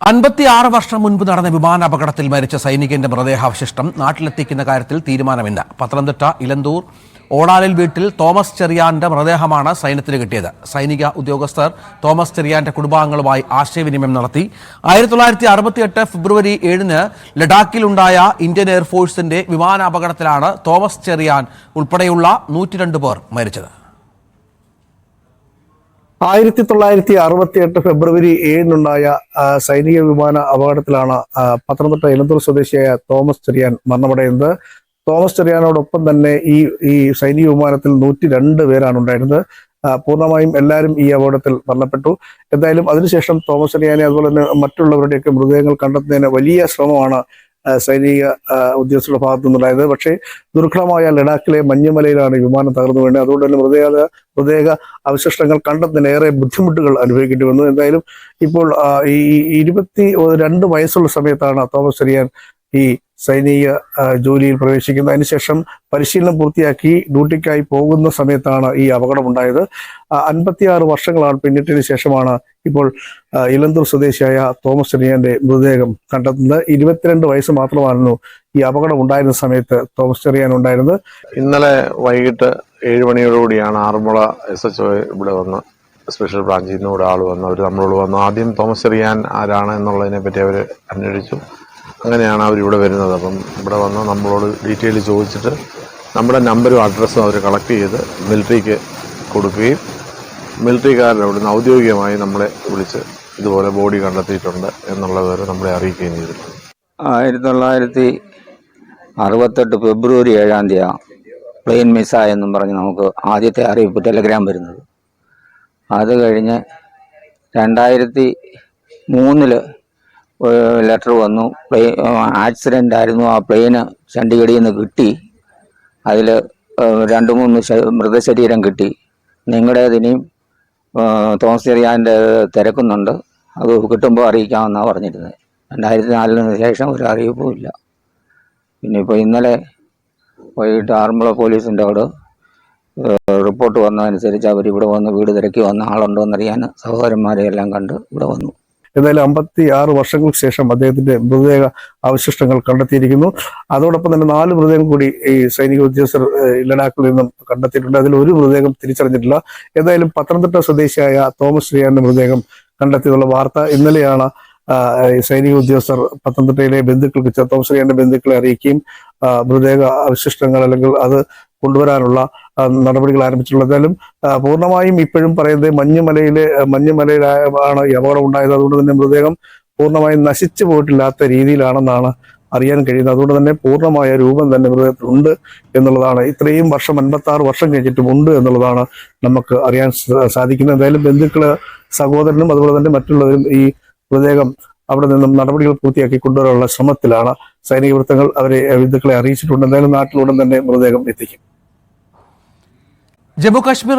അൻപത്തിയാറ് വർഷം മുൻപ് നടന്ന വിമാന അപകടത്തിൽ മരിച്ച സൈനികന്റെ മൃതദേഹാവശിഷ്ടം നാട്ടിലെത്തിക്കുന്ന കാര്യത്തിൽ തീരുമാനമില്ല. പത്തനംതിട്ട ഇലന്തൂർ ഓടാലിൽ വീട്ടിൽ തോമസ് ചെറിയാന്റെ മൃതദേഹമാണ് സൈന്യത്തിന് കിട്ടിയത്. സൈനിക ഉദ്യോഗസ്ഥർ തോമസ് ചെറിയാന്റെ കുടുംബാംഗങ്ങളുമായി ആശയവിനിമയം നടത്തി. ആയിരത്തി തൊള്ളായിരത്തി അറുപത്തിയെട്ട് ഫെബ്രുവരി ഏഴിന് ലഡാക്കിലുണ്ടായ ഇന്ത്യൻ എയർഫോഴ്സിന്റെ വിമാന അപകടത്തിലാണ് തോമസ് ചെറിയാൻ ഉൾപ്പെടെയുള്ള നൂറ്റിരണ്ട് പേർ മരിച്ചത്. ആയിരത്തി തൊള്ളായിരത്തി അറുപത്തി എട്ട് ഫെബ്രുവരി ഏഴിനുണ്ടായ സൈനിക വിമാന അപകടത്തിലാണ് പത്തനംതിട്ട ഇലന്തൂർ സ്വദേശിയായ തോമസ് ചെറിയാൻ മരണമടയുന്നത്. തോമസ് ചെറിയാനോടൊപ്പം തന്നെ ഈ ഈ സൈനിക വിമാനത്തിൽ നൂറ്റി രണ്ട് പേരാണ് ഉണ്ടായിരുന്നത്. പൂർണമായും എല്ലാവരും ഈ അപകടത്തിൽ മരണപ്പെട്ടു. എന്തായാലും അതിനുശേഷം തോമസ് ചെറിയാനെ അതുപോലെ തന്നെ മറ്റുള്ളവരുടെയൊക്കെ മൃതദേഹങ്ങൾ കണ്ടെത്തുന്നതിന് വലിയ ശ്രമമാണ് സൈനിക ഉദ്യോഗസ്ഥരുടെ ഭാഗത്തു നിന്നുണ്ടായത് പക്ഷേ ദുർഘടമായ ലഡാക്കിലെ മഞ്ഞുമലയിലാണ് വിമാനം തകർന്നു വീണത്. അതുകൊണ്ട് തന്നെ മൃതദേഹ മൃതദേഹ അവശിഷ്ടങ്ങൾ കണ്ടെത്തുന്നതിന് ഏറെ ബുദ്ധിമുട്ടുകൾ അനുഭവിക്കേണ്ടി വന്നു. എന്തായാലും ഇപ്പോൾ ഈ ഇരുപത്തി രണ്ട് വയസ്സുള്ള സമയത്താണ് തോമസ് ചെറിയാൻ ഈ സൈനിക ജോലിയിൽ പ്രവേശിക്കുന്നത് അതിനുശേഷം പരിശീലനം പൂർത്തിയാക്കി ഡ്യൂട്ടിക്കായി പോകുന്ന സമയത്താണ് ഈ അപകടമുണ്ടായത്. അൻപത്തിയാറ് വർഷങ്ങളാണ് പിന്നിട്ടതിന് ശേഷമാണ് ഇപ്പോൾ ഇലന്തൂർ സ്വദേശിയായ തോമസ് ചെറിയാന്റെ മൃതദേഹം കണ്ടെത്തുന്നത്. ഇരുപത്തിരണ്ട് വയസ്സ് മാത്രമായിരുന്നു ഈ അപകടം ഉണ്ടായിരുന്ന സമയത്ത് തോമസ് ചെറിയാൻ ഉണ്ടായിരുന്നത്. ഇന്നലെ വൈകിട്ട് ഏഴ് മണിയോടുകൂടിയാണ് ആറന്മുള എസ് എച്ച് ഇവിടെ വന്ന് സ്പെഷ്യൽ ബ്രാഞ്ചിൽ നിന്ന് ഇവിടെ ആൾ വന്നു അവർ നമ്മളോട് വന്നു. ആദ്യം തോമസ് ചെറിയാൻ ആരാണ് എന്നുള്ളതിനെ പറ്റി അവർ അന്വേഷിച്ചു. അങ്ങനെയാണ് അവരിവിടെ വരുന്നത്. അപ്പം ഇവിടെ വന്ന് നമ്മളോട് ഡീറ്റെയിൽ ചോദിച്ചിട്ട് നമ്മുടെ നമ്പരും അഡ്രസ്സും അവർ കളക്ട് ചെയ്ത് മിലിറ്ററിക്ക് കൊടുക്കുകയും മിലിറ്ററിക്കാരുടെ അവിടുന്ന് ഔദ്യോഗികമായി നമ്മളെ വിളിച്ച് ഇതുപോലെ ബോഡി കണ്ടെത്തിയിട്ടുണ്ട് എന്നുള്ള വിവരം നമ്മളെ അറിയിക്കുകയും ചെയ്തിട്ടുണ്ട്. ആയിരത്തി തൊള്ളായിരത്തി അറുപത്തെട്ട് ഫെബ്രുവരി ഏഴാം തീയതി പ്ലെയിൻ മിസ്സായെന്നും പറഞ്ഞ് നമുക്ക് ആദ്യത്തെ അറിയിപ്പ് ടെലഗ്രാം വരുന്നത്. അത് കഴിഞ്ഞ് രണ്ടായിരത്തി മൂന്നിൽ ലെറ്റർ വന്നു. പ്ലെയിൻ ആക്സിഡന്റ് ആയിരുന്നു. ആ പ്ലെയിന് ചണ്ഡീഗഡിൽ നിന്ന് കിട്ടി. അതിൽ രണ്ട് മൂന്ന് മൃതശരീരം കിട്ടി. നിങ്ങളുടേതിനെയും തോമസ് ചെറിയാന്റെ തിരക്കുന്നുണ്ട്. അത് കിട്ടുമ്പോൾ അറിയിക്കാമെന്നാണ് പറഞ്ഞിരുന്നത് രണ്ടായിരത്തി നാലിന് ശേഷം ഒരു അറിയിപ്പും ഇല്ല. പിന്നെ ഇപ്പോൾ ഇന്നലെ വൈകിട്ട് ആറന്മുള പോലീസിന്റെ അവിടെ റിപ്പോർട്ട് വന്നതനുസരിച്ച് അവർ ഇവിടെ വന്ന് വീട് തിരക്കി വന്ന ആളുണ്ടോ എന്നറിയാൻ സഹോദരന്മാരെ എല്ലാം കണ്ട് ഇവിടെ വന്നു. എന്തായാലും അമ്പത്തി ആറ് വർഷങ്ങൾക്ക് ശേഷം അദ്ദേഹത്തിന്റെ മൃതദേഹ അവശിഷ്ടങ്ങൾ കണ്ടെത്തിയിരിക്കുന്നു. അതോടൊപ്പം തന്നെ നാല് മൃതദേഹം കൂടി ഈ സൈനിക ഉദ്യോഗസ്ഥർ ലഡാക്കിൽ നിന്നും കണ്ടെത്തിയിട്ടുണ്ട്. അതിൽ ഒരു മൃതദേഹം തിരിച്ചറിഞ്ഞിട്ടില്ല. എന്തായാലും പത്തനംതിട്ട സ്വദേശിയായ തോമസ് ശ്രീയാന്റെ മൃതദേഹം കണ്ടെത്തിയുള്ള വാർത്ത ഇന്നലെയാണ് സൈനിക ഉദ്യോഗസ്ഥർ പത്തനംതിട്ടയിലെ ബന്ധുക്കൾക്ക് തോമസ് ശ്രീയാന്റെ ബന്ധുക്കളെ അറിയിക്കുകയും മൃതദേഹ അവശിഷ്ടങ്ങൾ അല്ലെങ്കിൽ അത് കൊണ്ടുവരാനുള്ള നടപടികൾ ആരംഭിച്ചിട്ടുള്ളത്. എന്തായാലും പൂർണമായും ഇപ്പോഴും പറയുന്നത് മഞ്ഞുമലയിലെ മഞ്ഞുമലയിലാണ് ഈ അപകടം ഉണ്ടായത്. അതുകൊണ്ട് തന്നെ മൃതദേഹം പൂർണമായും നശിച്ചു പോയിട്ടില്ലാത്ത രീതിയിലാണെന്നാണ് അറിയാൻ കഴിയുന്നത്. അതുകൊണ്ട് തന്നെ പൂർണമായ രൂപം തന്നെ മൃതദേഹത്തിൽ ഉണ്ട് എന്നുള്ളതാണ്. ഇത്രയും വർഷം അൻപത്തി ആറ് വർഷം കഴിഞ്ഞിട്ടും ഉണ്ട് എന്നുള്ളതാണ് നമുക്ക് അറിയാൻ സാധിക്കുന്നത്. എന്തായാലും ബന്ധുക്കൾ സഹോദരനും അതുപോലെ തന്നെ മറ്റുള്ളവരും ഈ മൃതദേഹം അവിടെ നിന്നും നടപടികൾ പൂർത്തിയാക്കി കൊണ്ടുവരാനുള്ള ശ്രമത്തിലാണ് സൈനിക വൃത്തങ്ങൾ അവരെ ബന്ധുക്കളെ അറിയിച്ചിട്ടുണ്ട്. എന്തായാലും നാട്ടിലുടൻ തന്നെ മൃതദേഹം എത്തിക്കും. ജമ്മു കാശ്മീർ